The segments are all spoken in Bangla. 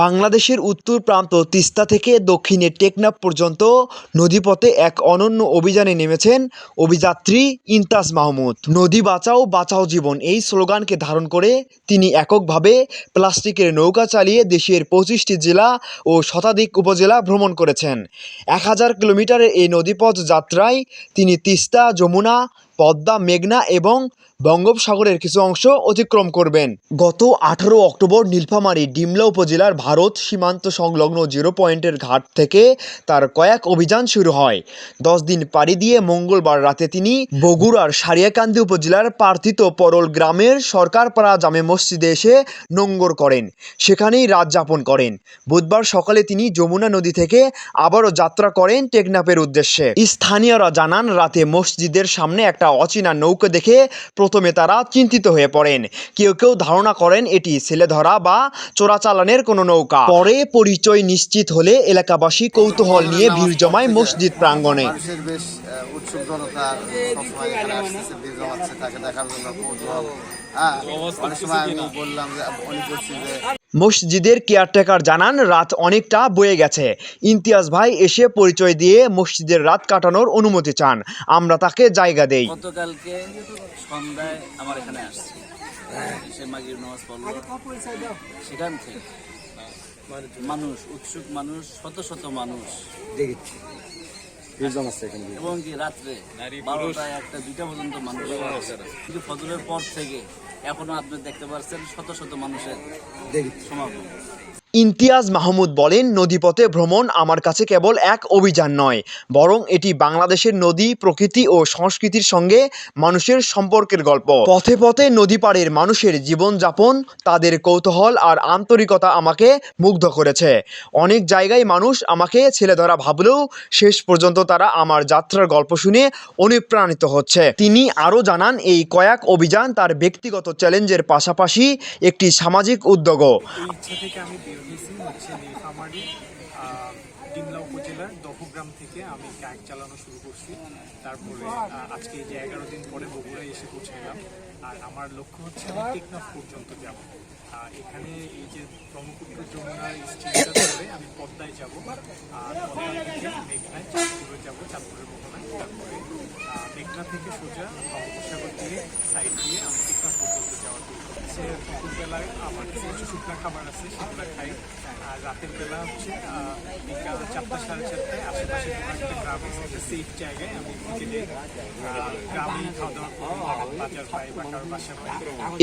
বাংলাদেশের উত্তর প্রান্ত তিস্তা থেকে দক্ষিণে টেকনাফ পর্যন্ত নদীপথে এক অনন্য অভিযানে নেমেছেন অভিযাত্রী ইন্তাজ মাহমুদ। নদী বাঁচাও বাঁচাও জীবন এই স্লোগানকে ধারণ করে তিনি এককভাবে প্লাস্টিকের নৌকা চালিয়ে দেশের পঁচিশটি জেলা ও শতাধিক উপজেলা ভ্রমণ করেছেন। এক হাজার কিলোমিটারের এই নদীপথ যাত্রায় তিনি তিস্তা, যমুনা পদ্মা, মেঘনা এবং বঙ্গোপসাগরের কিছু অংশ অতিক্রম করবেন। গত আঠারো অক্টোবর নীলফামারী, ডিমলা উপজেলার ভারত সীমান্ত সংলগ্ন জিরো পয়েন্টের ঘাট থেকে তার কয়েক অভিযান শুরু হয়। দশ দিন পাড়ি দিয়ে মঙ্গলবার রাতে তিনি বগুড়ার সারিয়াকান্দি উপজেলার পার্থিত পরল গ্রামের সরকারপাড়া জামে মসজিদে এসে নোঙ্গর করেন। সেখানেই রাত যাপন করেন। বুধবার সকালে তিনি যমুনা নদী থেকে আবারও যাত্রা করেন টেকনাফের উদ্দেশ্যে। স্থানীয়রা জানান, রাতে মসজিদের সামনে একটা অচেনা নৌকা দেখে প্রথমে তারা চিন্তিত হয়ে পড়েন। কেউ কেউ ধারণা করেন এটি ছেলে ধরা বা চোরাচালানের কোনো নৌকা। পরে পরিচয় নিশ্চিত হলে এলাকাবাসী কৌতূহল নিয়ে ভিড় জমায় মসজিদ প্রাঙ্গণে। হ্যাঁ বললাম যে মসজিদের কেয়ারটেকার জানান রাত অনেকটা বয়ে গেছে। ইমতিয়াজ ভাই এসে পরিচয় দিয়ে মসজিদের রাত কাটানোর অনুমতি চান। আমরা তাকে জায়গা দেই। গতকালকে সন্ধ্যায় আমার এখানে আসছে। সে মাগির নামাজ পড়ল। সেখান থেকে মানুষ উৎসুক মানুষ শত শত মানুষ। এবং কি রাত্রে বারোটা একটা দুইটা পর্যন্ত মানুষ কিন্তু ফজরের পর থেকে এখনও আপনি দেখতে পাচ্ছেন শত শত মানুষের সমাগম। ইমতিয়াজ মাহমুদ বলেন, নদীপথে ভ্রমণ আমার কাছে কেবল এক অভিযান নয়, বরং এটি বাংলাদেশের নদী, প্রকৃতি ও সংস্কৃতির সঙ্গে মানুষের সম্পর্কের গল্প। পথে পথে নদী পাড়ের মানুষের জীবনযাপন, তাদের কৌতূহল আর আন্তরিকতা আমাকে মুগ্ধ করেছে। অনেক জায়গায় মানুষ আমাকে ছেলে ধরা ভাবলেও শেষ পর্যন্ত তারা আমার যাত্রার গল্প শুনে অনুপ্রাণিত হচ্ছে। তিনি আরও জানান, এই কয়েক অভিযান তার ব্যক্তিগত চ্যালেঞ্জের পাশাপাশি একটি সামাজিক উদ্যোগও। হয়েছি হচ্ছে নীলফামারী ডিমলা উপজেলার দহগ্রাম থেকে আমি কাক চালানো শুরু করছি। তারপরে আজকে এই যে এগারো দিন পরে বগুড়ায় এসে পৌঁছালাম আর আমার লক্ষ্য হচ্ছে আমি টেকনাফ পর্যন্ত যাব। এখানে এই যে ব্রহ্মপুত্র যমুনার স্ট্রিমটা ধরে আমি পদ্মায় যাব। মেঘনায় চাঁদপুরে যাব, চাঁদপুরের মোহনায় তারপরে মেঘনা থেকে সোজা বঙ্গোপসাগর দিয়ে সাইড দিয়ে আমি টেকনাফ পর্যন্ত যাওয়ার হচ্ছে দুপুরবেলায় আমার কিছু কিছু শুকনা খাবার আছে সেগুলো খাই আর রাতের বেলা হচ্ছে বিকাল চারটা সাড়ে চারটায় আশেপাশে একটা গ্রামে একটা সেফ জায়গায় আমি বিকেলে গ্রামেই খাওয়া দাওয়া করি বাজার পাই বা কারোর বাসা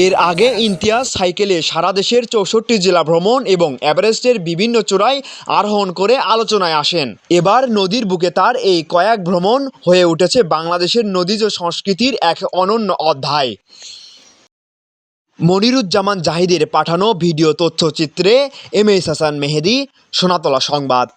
এর আগে ইমতিয়াজ সাইকেলে সারা দেশের চৌষট্টি জেলা ভ্রমণ এবং এভারেস্টের বিভিন্ন চূড়ায় আরোহণ করে আলোচনায় আসেন। এবার নদীর বুকে তার এই কয়েক ভ্রমণ হয়ে উঠেছে বাংলাদেশের নদীজ সংস্কৃতির এক অনন্য অধ্যায়। মনিরুজ্জামান জাহিদের পাঠানো ভিডিও তথ্যচিত্রে এম এস হাসান মেহেদি সোনাতলা সংবাদ।